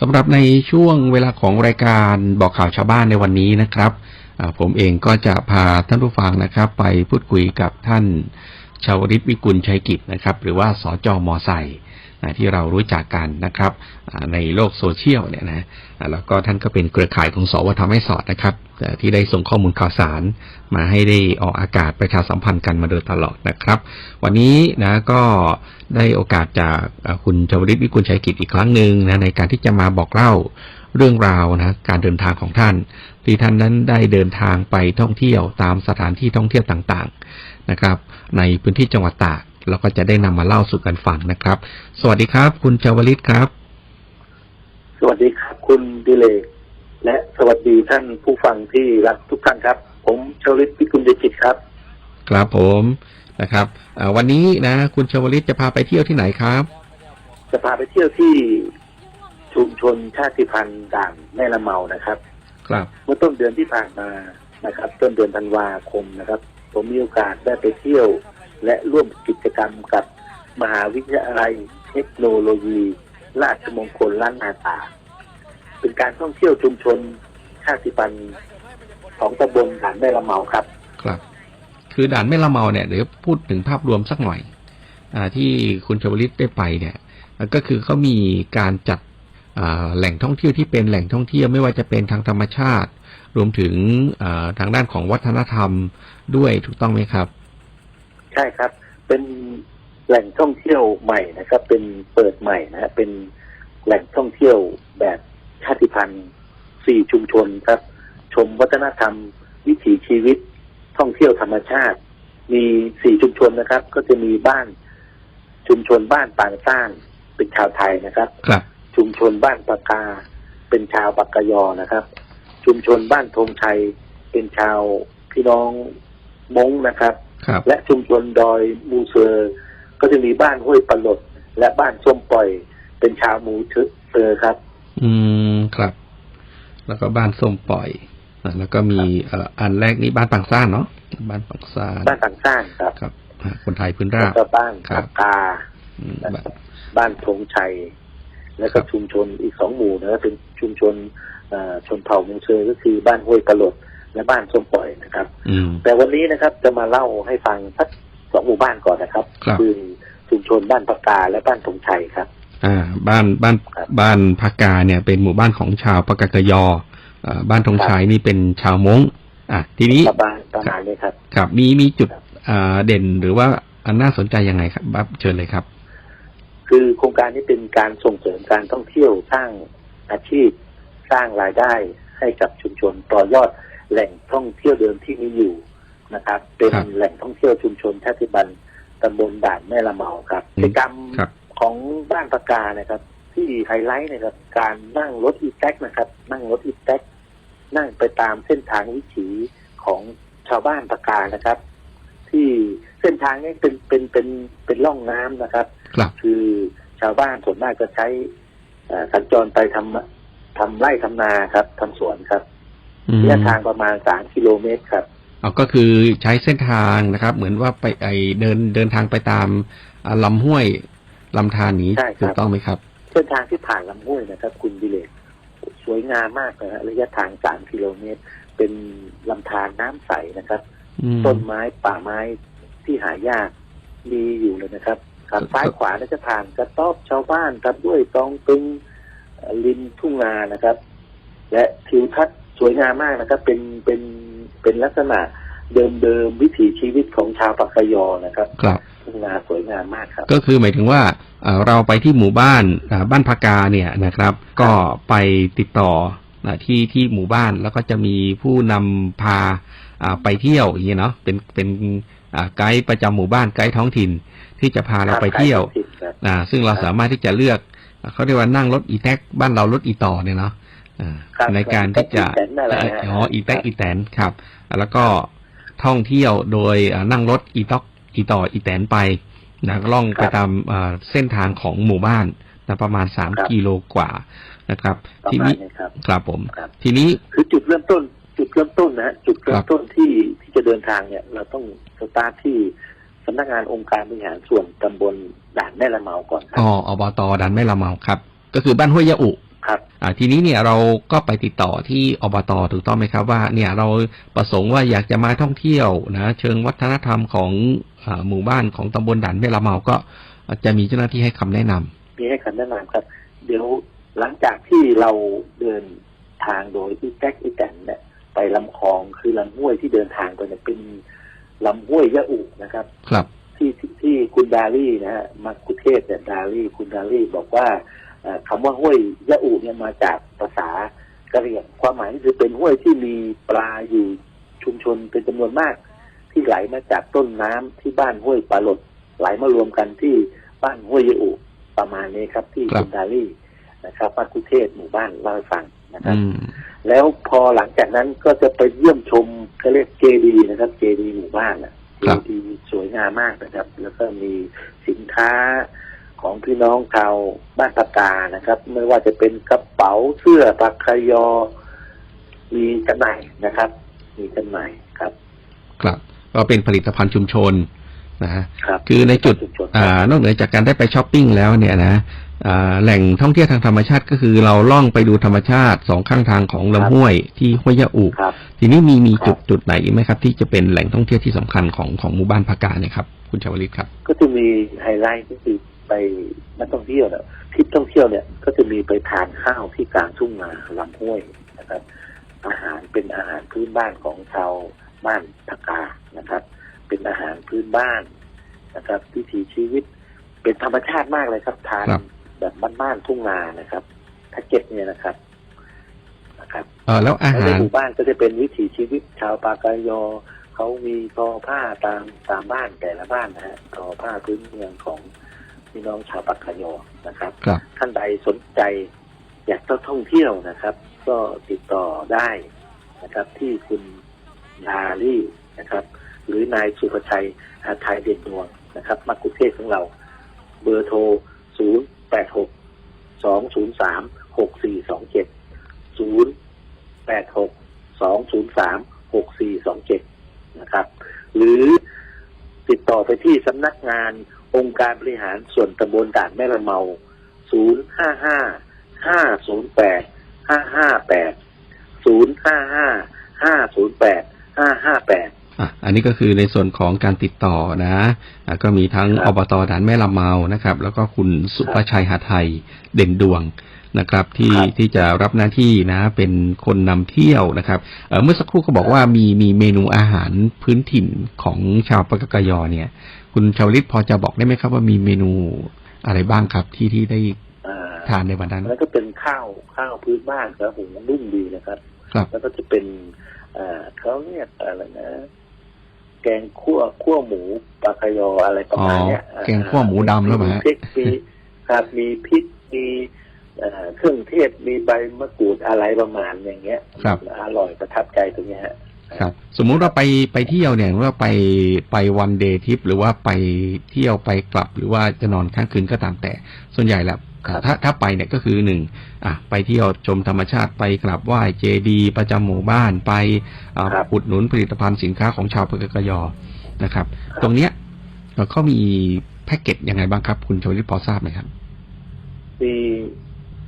สำหรับในช่วงเวลาของรายการบอกข่าวชาวบ้านในวันนี้นะครับ ผมเองก็จะพาท่านผู้ฟังนะครับ ไปพูดคุยกับท่านชาวริศวิกุลชัยกิจนะครับ หรือว่าสจมไซนะ ที่เรารู้จักกันนะครับในโลกโซเชียลเนี่ยนะแล้วก็ท่านก็เป็นเครือข่ายของสวทำให้สอดนะครับที่ได้ส่งข้อมูลข่าวสารมาให้ได้ออกอากาศประชาสัมพันธ์กันมาโดยตลอดนะครับ วันนี้นะก็ได้โอกาสจากคุณชวลิตวิกุลชัยกิจอีกครั้งหนึ่งนะในการที่จะมาบอกเล่าเรื่องราวนะการเดินทางของท่าน ที่ท่านนั้นได้เดินทางไปท่องเที่ยวตามสถานที่ท่องเที่ยวต่างๆนะครับ ในพื้นที่จังหวัดตาก แล้วก็จะได้นำมาเล่าสู่กันฟังนะครับ สวัสดีครับ คุณชวลิตครับ สวัสดีครับ คุณดิเลกและสวัสดีท่านผู้ฟังที่รักทุกท่านครับ ผมชลิตพิกุลเดจิตครับ ครับผมนะครับเอ่อวันนี้นะ คุณชวลิตจะพาไปเที่ยวที่ไหนครับ จะพาไปเที่ยวที่ชุมชนชาติพันธุ์ด่านแม่ละเมานะครับ ครับเมื่อต้นเดือนที่ผ่านมานะครับ ต้นเดือนธันวาคมนะครับ ผมมีโอกาสได้ไปเที่ยว และร่วมกิจกรรมกับมหาวิทยาลัยเทคโนโลยี ราชมงคลล้านนาตา เป็นการท่องเที่ยวชุมชนชาติพันธุ์ของตำบลด่านแม่ละเมาครับ ครับ คือด่านแม่ละเมาเนี่ยเดี๋ยวพูดถึงภาพรวมสักหน่อยอาที่คุณชวลิตได้ไปเนี่ยก็คือเขามีการจัดแหล่งท่องเที่ยวที่เป็นแหล่งท่องเที่ยวไม่ว่าจะเป็นทางธรรมชาติ รวมถึงทางด้านของวัฒนธรรมด้วยถูกต้องไหมครับ ใช่ครับ เป็นแหล่งท่องเที่ยวใหม่นะครับ เป็นเปิดใหม่นะฮะเป็นแหล่งท่องเที่ยวแบบชาติพันธุ์สี่ชุมชนครับ ชมวัฒนธรรม วิถีชีวิต ท่องเที่ยวธรรมชาติ มีสี่ชุมชนนะครับ ก็จะมีบ้านชุมชนบ้านปางซ่านเป็นชาวไทยนะครับครับ ชุมชนบ้านปากกา เป็นชาวปักกยอนะครับ ชุมชนบ้านธงชัยเป็นชาวพี่น้องมงนะครับครับ และชุมชนดอยมูเซอร์ก็จะมีบ้านห้วยปลดและบ้านส้มปล่อย เป็นชาวมูเซอร์ครับ อืมครับ แล้วก็บ้านส้มปล่อยอ่าแล้วก็มีเอ่ออันแรกนี้บ้านปังซ่านเนาะบ้านปังซ่านบ้านต่างซ่านครับครับอ่าคนไทยพื้นราแล้วบก็บ้านครัปาบกกาอืมบ้านบ้านธงชัย แล้วก็ครับชุมชนอีกสองหมู่นะครับเป็นชุมชนเอ่อชนเผ่ามูเซอร์ก็คือบ้านห้วยปลด และบ้านส้มปล่อยนะครับอืมแต่วันนี้นะครับจะมาเล่าให้ฟังสักสองหมู่บ้านก่อนนะครับครับอชุมชนบ้านปากกาและบ้านธงชัยครับ อ่า บ้านบ้านครับบ้านพักกาเนี่ย เป็นหมู่บ้านของชาวปากากยออ่าบ้านธงชัยนี่เป็นชาวมงอะทีนี้ประมาณประมาณนี้ครับ ครับมีมีจุดอ่าเด่นหรือว่าอันน่าสนใจยังไงครับบับเชิญเลยครับ คือโครงการนี้เป็นการส่งเสริมการท่องเที่ยวสร้างอาชีพสร้างรายได้ให้กับชุมชนต่อยอด แหล่งท่องเที่ยวเดิมที่มีอยู่นะครับ เป็นครับแหล่งท่องเที่ยวชุมชนชาติบันตำบลด่านแม่ละเมาครับอืมกิจกรรมครับของบ้านปากกานะครับ ที่ไฮไลท์นะครับ การนั่งรถอีแท็กนะครับ นั่งรถอีแท็กนั่งไปตามเส้นทางวิถีของชาวบ้านปากกานะครับ ที่เส้นทางนี้เป็นเป็นเป็นเป็นร่องน้ำนะครับครับคือชาวบ้านส่วนมากจะใช้เอ่อสัญจรไปทำทำไร่ทำนาครับทำสวนครับอืม ระยะทางประมาณสามกิโลเมตรครับเอาก็คือใช้เส้นทางนะครับ เหมือนว่าไปไอเดินเดินทางไปตามอ่าลำห้วยลำธารนี้ใช่ครับถูกต้องไหมครับ เส้นทางที่ผ่านลำห้วยนะครับ คุณดิเลกสวยงามมากนะฮะระยะทางสามกิโลเมตร เป็นลำธารน้ำใสนะครับอืมต้นไม้ป่าไม้ที่หายากมีอยู่เลยนะครับทางซ้ายขวาน่าจะผ่านกระต๊อบชาวบ้านตามด้วยตองตึงเอ่อริมทุ่งนานะครับ และทิวทัศน์ สวยงามมากนะครับ เป็นเป็นเป็นลักษณะเดิมเดิมๆวิถีชีวิตของชาวปักกยอนะครับครับทุ่งนาสวยงามมากครับ ก็คือหมายถึงว่าเอ่อเราไปที่หมู่บ้านอ่าบ้านพากาเนี่ยนะครับ ก็ไปติดต่ออ่าที่ที่หมู่บ้านแล้วก็จะมีผู้นำพาอ่าไปเที่ยวอย่างเงี้ยเนาะเป็นเป็นอ่าไกด์ประจำหมู่บ้านไกด์ท้องถิ่น ที่จะพาเราไปเที่ยวครับอ่าซึ่งเราสามารถที่จะเลือกอ่าเขาเรียกว่านั่งรถอีแท็กบ้านเรารถอีต่อเนี่ยเนาะอ่าครับ ในการที่จะอีแตนนั่นแหละฮะอ๋ออีแท็กอีแตนครับอ่าแล้วก็ท่องเที่ยวโดยอ่านั่งรถอีต็อกอีต่ออีแตนไปนะล่องไปตามอ่าเส้นทางของหมู่บ้านนะประมาณสามกิโลกว่านะครับประทีมาณนี้นี้ครับครับผมครับทีนี้คือจุดเริ่มต้น จุดเริ่มต้นนะฮะจุดเริ่ครัมบต้นที่ที่จะเดินทางเนี่ย เราต้องสตาร์ทที่สำนักงานองค์การบริหารส่วนตำบลด่านแม่ละเมาก่อนครัอ๋ออบตดันไม่ละเมาครับ ก็คือบ้านห้วยยะอุ ครับอ่าทีนี้เนี่ยเราก็ไปติดต่อที่อบตถูกต้องไหมครับว่า เนี่ยเราประสงค์ว่าอยากจะมาท่องเที่ยวนะเชิงวัฒนธรรมของอาหมู่บ้านของตำบลด่านแม่ละเมาก็จะมีเจ้าหน้าที่ให้คำแนะนำมีให้คำแนะนำครับ เดี๋ยวหลังจากที่เราเดินทางโดยที่แจ็คอีแตนเนี่ยไปลำคลองคือลำห้วยที่เดินทางไปเนี่ยเป็นลำห้วยยะอุนะครับ ครับ ที่ที่ที่คุณดาลี่นะฮะมาคุเทศเนี่ยดาลี่คุณดาลี่บอกว่าเอ่อ คำว่าห้วยยะอุเนี่ยมาจากภาษากะเหรี่ยงความหมายก็คือเป็นห้วยที่มีปลาอยู่ชุมชนเป็นจำนวนมาก ที่ไหลมาจากต้นน้ำที่บ้านห้วยปลาหลดไหลมารวมกันที่บ้านห้วยยะอุประมาณนี้ครับ ที่ครับคุณดาลี่นะครับมาคุเทศหมู่บ้านเล่าให้ฟังนะครับอืมแล้วพอหลังจากนั้นก็จะไปเยี่ยมชมเขาเรียกเจดีนะครับ เจดีหมู่บ้านอะคเจรับดีสวยงามมากนะครับ แล้วก็มีสินค้า ของพี่น้องชาวบ้านตะกานะครับ ไม่ว่าจะเป็นกระเป๋าเสื้อปักขยอ มีจำหน่ายนะครับ มีจำหน่ายครับ ครับก็เป็นผลิตภัณฑ์ชุมชนนะฮะครับคือในจุดชุมชนอ่านอกเหนือจากการได้ไปช้อปปิ้งแล้วเนี่ยนะอ่าแหล่งท่องเที่ยวทางธรรมชาติก็คือเราล่องไปดูธรรมชาติสองข้างทางของลำห้วยที่ห้วยยะอุครับทีนี้มีมีครับจุดจุดไหนอีกไหมครับ ที่จะเป็นแหล่งท่องเที่ยวที่สำคัญของของหมู่บ้านพากาเนี่ยครับ คุณชาวลิตครับ ก็จะมีไฮไลท์ก็คือ ไปนักท่องเที่ยวเนี่ยทริปท่องเที่ยวเนี่ยก็จะมีไปทานข้าวที่กลางทุ่งนาลำห้วยนะครับ อาหารเป็นอาหารพื้นบ้านของชาวบ้านทากานะครับ เป็นอาหารพื้นบ้านนะครับวิถีชีวิตเป็นธรรมชาติมากเลยครับทานครับแบบบ้านๆทุ่งนานะครับแพ็กเกจเนี่ยนะครับนะครับเออแล้วอาแล้วในหารหมู่บ้านก็จะเป็นวิถีชีวิตชาวปากายอเขามีทอผ้าตามตามบ้านแต่ละบ้านนะฮะทอผ้าพื้นเมืองของ พี่น้องชาวปากายอนะครับ ครับ ท่านใดสนใจ อยากจะท่องเที่ยวนะครับ ก็ติดต่อได้นะครับ ที่คุณดาลี่นะครับ หรือนายสุภชัยหาไทยเด่นดวงนะครับมักคุเทศของเรา เบอร์โทร 0 8 6 2 0 3 6 4 2 7 0 8 6 2 0 3 6 4 2 7 นะครับ หรือติดต่อไปที่สำนักงาน องค์การบริหารส่วนตำบลด่านแม่ละเมา 0 5 5 5 0 8 5 5 8 0 5 5 5 0 8 5 5 8อะอันนี้ก็คือในส่วนของการติดต่อนะอะก็มีทั้งครัอบบตด่านแม่ลำเมานะครับ แล้วก็คุณสุภชัยหาไทยเด่นดวง นะครับที่ครับที่จะรับหน้าที่นะเป็นคนนำเที่ยวนะครับเอ่อเมื่อสักครู่ก็บอกว่ามีมีเมนูอาหารพื้นถิ่นของชาวปากกยอเนี่ย คุณชาวลิตพอจะบอกได้ไหมครับ ว่ามีเมนูอะไรบ้างครับที่ที่ได้อ่าทานในวันนั้นแล้วก็เป็นข้าวข้าวพื้นบ้านครับผมนุ่มดีนะครับครับแล้วก็จะเป็นเอ่อเขาเรียกอะไรนะแกงคั่วคั่วหมูปลาคายออะไรประมาณเนี้ยอ๋อแกงคั่วหมูดำหรือเปล่าฮะมีพริกมีครับมีพริกมี เอ่อเครื่องเทศมีใบมะกรูดอะไรประมาณอย่างเงี้ยครับอร่อยประทับใจตรงเนี้ยฮะครับ สมมุติว่าไปไปเที่ยวเนี่ยว่าไปไปวันเดย์ทริปหรือว่าไปเที่ยวไปกลับหรือว่าจะนอนค้างคืนก็ตามแต่ ส่วนใหญ่แล้วครับถ้าถ้าไปเนี่ยก็คือหนึ่งอะไปเที่ยวชมธรรมชาติไปกราบไหว้เจดีย์ประจำหมู่บ้านไปอ่าครับอุดหนุนผลิตภัณฑ์สินค้าของชาวปกกยอนะครับ ตรงเนี้ยเอ่อเขามีแพ็กเกจยังไงบ้างครับ คุณชวลิตพอทราบไหมครับมี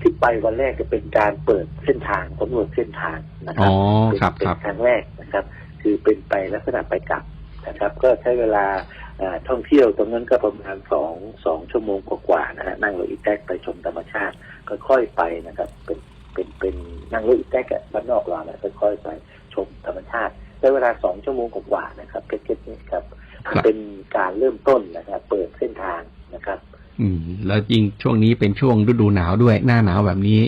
ที่ไปวันแรกจะเป็นการเปิดเส้นทางสำรวจเส้นทางนะครัอ๋อเป็นครับเป็นครับ ครั้งแรกนะครับ คือเป็นไปลักษณะไปกลับนะครับ ก็ใช้เวลาเอ่อท่องเที่ยวตรงนั้นก็ประมาณสองสองชั่วโมงกว่าๆนะฮะนั่งรถอีแท็กไปชมธรรมชาติค่อยๆไปนะครับ เป็นเป็นเป็นนั่งรถอีแท็กอะบ้านนอกเรานะค่อยๆไปชมธรรมชาติใช้เวลาสองชั่วโมงกว่าๆนะครับเพชรนี้ครับ ครับ เป็นการเริ่มต้นนะครับ เปิดเส้นทางนะครับ อืม แล้วยิ่งช่วงนี้เป็นช่วงฤดูหนาวด้วยหน้าหนาวแบบนี้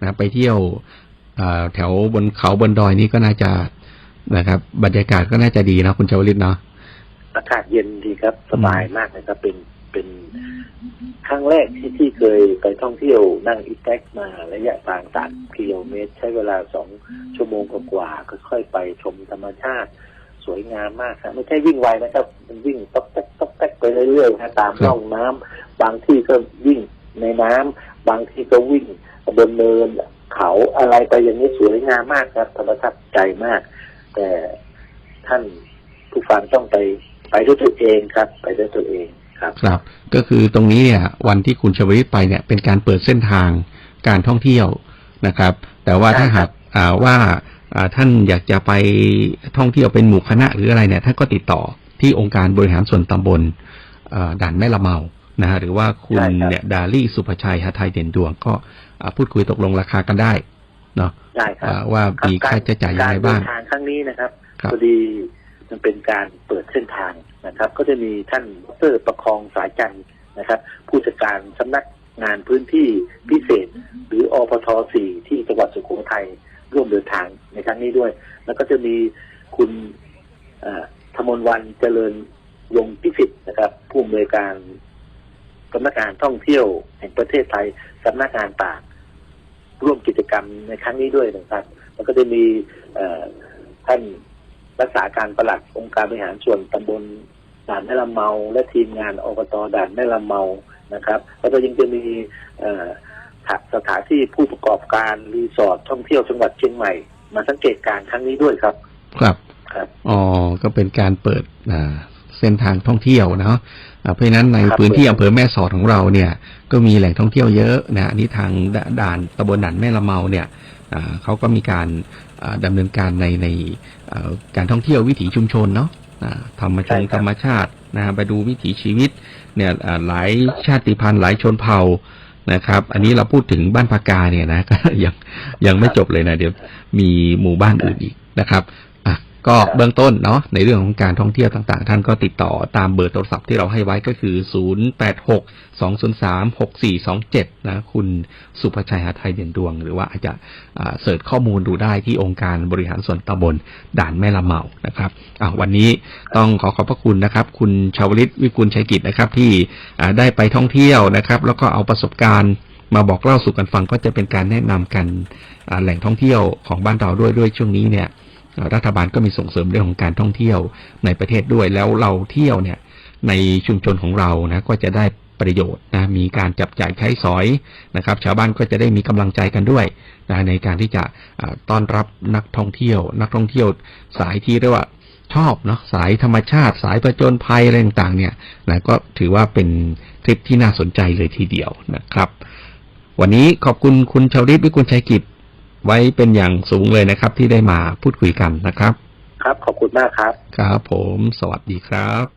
นะไปเที่ยวอแถวบนเขาบนดอยนี้ก็น่าจะนะครับ บรรยากาศก็น่าจะดีนะคุณชาวลิตเนาะอากาศเย็นดีครับสบายมากนะครับ เป็นเป็นครั้งแรกที่ที่เคยไปท่องเที่ยวนั่งอีแท็กมาระยะทางสามกิโลเมตร ใช้เวลาสองชั่วโมงกว่าๆค่อยๆไปชมธรรมชาติ สวยงามมากครับไม่ใช่วิ่งไวนะครับ มันวิ่งต๊อกแต๊กต๊อกแต๊กไปเรื่อยๆนะตามร่องน้ำบางที่ก็วิ่งในน้ำบางที่ก็วิ่งบนเนินเขาอะไรไปอย่างนี้สวยงามมากครับธรรมชาติใจมาก แต่ท่านผู้ฟังต้องไปไปด้วยตัวเองครับ ไปด้วยตัวเองครับครับ ก็คือตรงนี้เนี่ย วันที่คุณชวลิตไปเนี่ยเป็นการเปิดเส้นทางการท่องเที่ยวนะครับ แต่ว่าถ้าหากว่า ท่านอยากจะไปท่องเที่ยวเป็นหมู่คณะหรืออะไรเนี่ยท่านก็ติดต่อที่องค์การบริหารส่วนตำบลอ่าด่านแม่ละเมานะฮะหรือว่าคุณเนี่ยดาลี่สุภชัยหาไทยเด่นดวงก็อ่าพูดคุยตกลงราคากันได้เนาะได้ครับอ่าว่ามีค่าใช้จ่ายยังไงบ้างกรเดินทางครั้งนี้นะครับครับพอดีมันเป็นการเปิดเส้นทางนะครับ ก็จะมีท่านดรประคองสายจันทร์นะครับ ผู้จัดการสำนักงานพื้นที่พิเศษ หรืออพท4ที่จังหวัดสุโขทัย ร่วมเดินทางในครั้งนี้ด้วย แล้วก็จะมีคุณเอ่อธมนวันเจริญยงพิสิทธิ์นะครับ ผู้อำนวยการสำนักงานท่องเที่ยวแห่งประเทศไทยสำนักงานต่ากร่วมกิจกรรมในครั้งนี้ด้วยนะครับ แล้วก็จะมีท่านรักษาการปลัดองค์การบริหารส่วนตำบลด่านแม่ลำเมา และทีมงานอบตด่านแม่ลำเมานะครับ แล้วก็ยังจะมีอ สถาสถานที่ผู้ประกอบการรีสอร์ทท่องเที่ยวจังหวัดเชียงใหม่ มาสังเกตการณ์ครั้งนี้ด้วยครับ ครับครับอ๋อก็เป็นการเปิดอ่าเส้นทางท่องเที่ยวเนาะอ่าเพราะฉะนั้นในครับพื้นที่อำเภอแม่สอดของเราเนี่ย ก็มีแหล่งท่องเที่ยวเยอะนะอันนี้ทางดด่านตำบลด่านแม่ละเมาเนี่ยอ่าเขาก็มีการอ่าดำเนินการในในอ่าการท่องเที่ยววิถีชุมชนเนาะอ่าธรรมชาติธรรมชาตินะไปดูวิถีชีวิตเนี่ยอ่าหลายชาติพันธุ์หลายชนเผ่า นะครับ อันนี้เราพูดถึงบ้านพากาเนี่ยนะก็ยังยังไม่จบเลยนะเดี๋ยวมีหมู่บ้านอื่นอีกนะครับ ก็ครับเบื้องต้นเนาะในเรื่องของการท่องเที่ยวต่างๆ ท่านก็ติดต่อตามเบอร์โทรศัพท์ที่เราให้ไว้ก็คือ 0862036427 นะ คุณสุภชัยหาไทยเด่นดวง หรือว่าอาจจะอ่าเสิร์ชข้อมูลดูได้ที่องค์การบริหารส่วนตำบลด่านแม่ละเมานะครับอะวันนี้ต้องขอขอบพระคุณนะครับ คุณชาวลิตวิกุลชัยกิจนะครับ ที่อ่าได้ไปท่องเที่ยวนะครับ แล้วก็เอาประสบการณ์มาบอกเล่าสู่กันฟังก็จะเป็นการแนะนำกันอ่าแหล่งท่องเที่ยวของบ้านเราด้วยด้วยช่วงนี้เนี่ยเอ่อ รัฐบาลก็มีส่งเสริมเรื่องของการท่องเที่ยวในประเทศด้วย แล้วเราเที่ยวเนี่ยในชุมชนของเรานะก็จะได้ประโยชน์นะมีการจับจ่ายใช้สอยนะครับ ชาวบ้านก็จะได้มีกำลังใจกันด้วยนะในการที่จะต้อนรับนักท่องเที่ยว นักท่องเที่ยวสายที่เรียกว่าชอบเนาะสายธรรมชาติ สายประจนภัยอะไรต่างๆเนี่ยนะก็ถือว่าเป็นทริปที่น่าสนใจเลยทีเดียวนะครับ วันนี้ขอบคุณคุณชาวริตวิกุลชัยกิจ ไว้เป็นอย่างสูงเลยนะครับ ที่ได้มาพูดคุยกันนะครับ ครับ ขอบคุณมากครับ ครับผม สวัสดีครับ